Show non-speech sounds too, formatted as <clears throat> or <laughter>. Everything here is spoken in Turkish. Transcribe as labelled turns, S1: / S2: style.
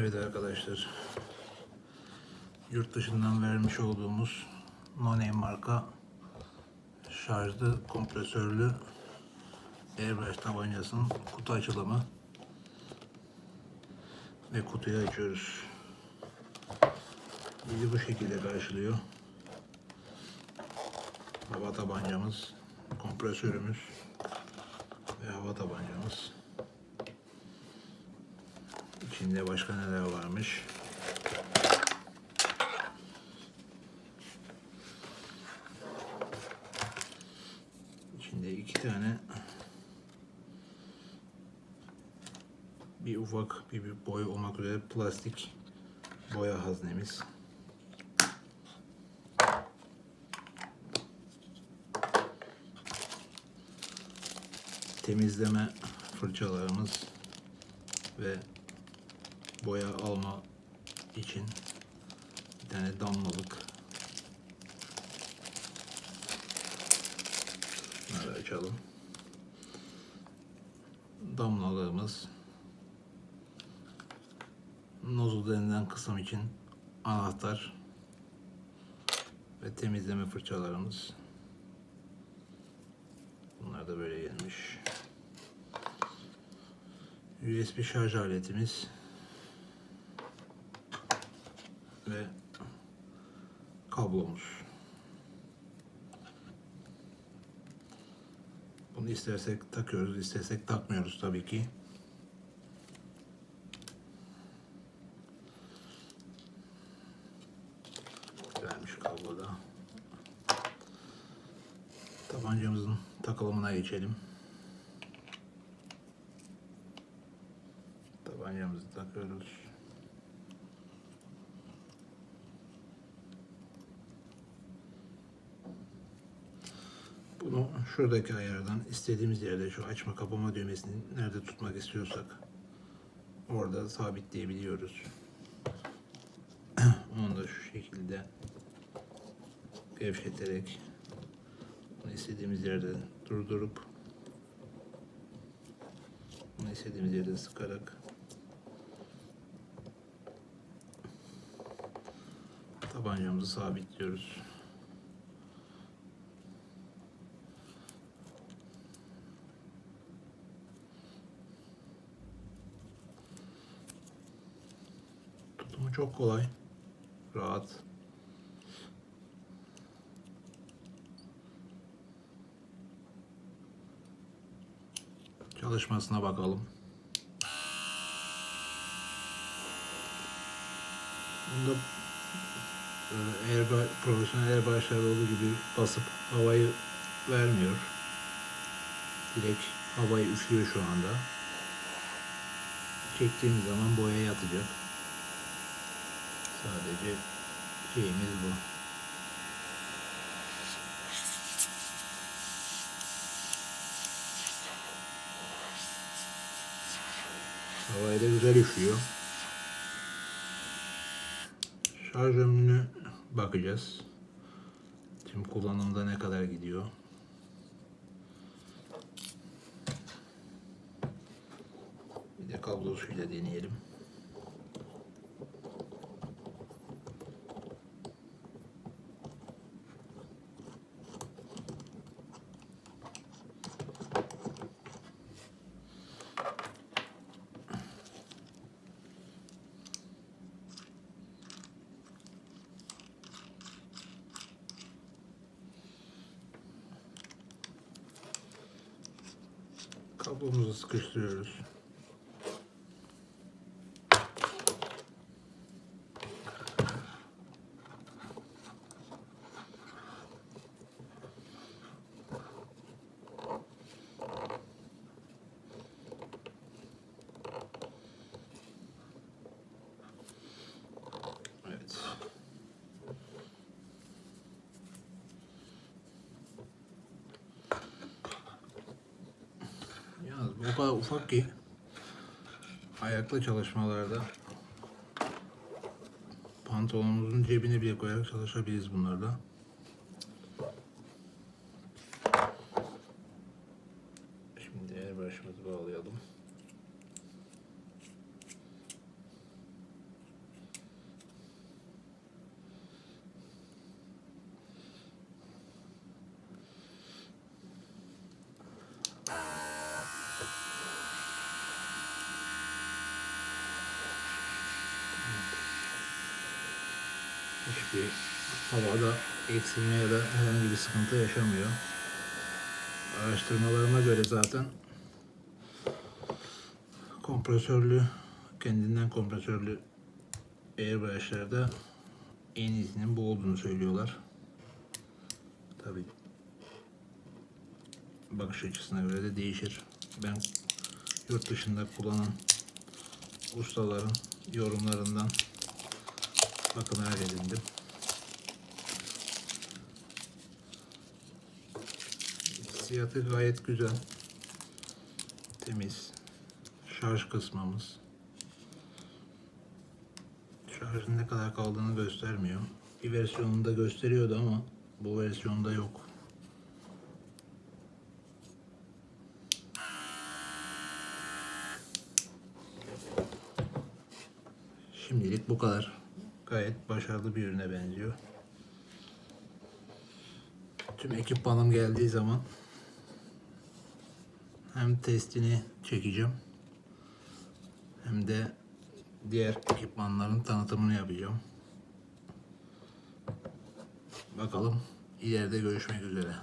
S1: Evet arkadaşlar. Yurt dışından vermiş olduğumuz Money marka şarjlı kompresörlü airbrush tabancasının kutu açılımı ve kutuyu açıyoruz. Bizi bu şekilde karşılıyor. Hava tabancamız, kompresörümüz ve hava tabancamız. İçinde başka neler varmış? İçinde iki tane bir ufak bir, bir boy olmak üzere plastik boya haznemiz. Temizleme fırçalarımız ve boya alma için bir tane damlalık. Bunları açalım. Damlalığımız nozul denilen kısım için anahtar ve temizleme fırçalarımız. Bunlar da böyle gelmiş. USB şarj aletimiz ve kablomuz. Bunu istersek takıyoruz, istersek takmıyoruz tabii ki. Vermiş kabloda. Tabancamızın takılımına geçelim. Tabancamızı takıyoruz. onu şuradaki ayardan istediğimiz yerde şu açma kapama düğmesini nerede tutmak istiyorsak orada sabitleyebiliyoruz. <clears throat> Onu da şu şekilde gevşeterek istediğimiz yerde durdurup bunu istediğimiz yerde sıkarak tabancamızı sabitliyoruz. çok kolay. Rahat. Çalışmasına bakalım. Bunda eğer profesyonel airbaşlarda olduğu gibi basıp havayı vermiyor. Direkt havayı üflüyor şu anda. Çektiğimiz zaman boya yatacak. Sadece şeyimiz bu. Havayı da güzel üşüyor. Şarj ömrüne bakacağız. Tüm kullanımda ne kadar gidiyor. Bir de kablosuyla deneyelim. Kablomuzu sıkıştırıyoruz. çok ufak ki ayaklı çalışmalarda pantolonumuzun cebine bile koyarak çalışabiliriz bunlarda. Hiçbir havada eksilme ya da herhangi bir sıkıntı yaşamıyor. Araştırmalarıma göre zaten kompresörlü, kendinden kompresörlü airbrushlarda en iyisinin bu olduğunu söylüyorlar. Tabi bakış açısına göre de değişir. Ben yurt dışında kullanan ustaların yorumlarından bakınarak edindim. Hissiyatı gayet güzel. Temiz. Şarj kısmımız. Şarjın ne kadar kaldığını göstermiyor. Bir versiyonunda gösteriyordu ama bu versiyonda yok. Şimdilik bu kadar. Gayet başarılı bir ürüne benziyor. Tüm ekipmanım geldiği zaman hem testini çekeceğim hem de diğer ekipmanların tanıtımını yapacağım. Bakalım ileride görüşmek üzere.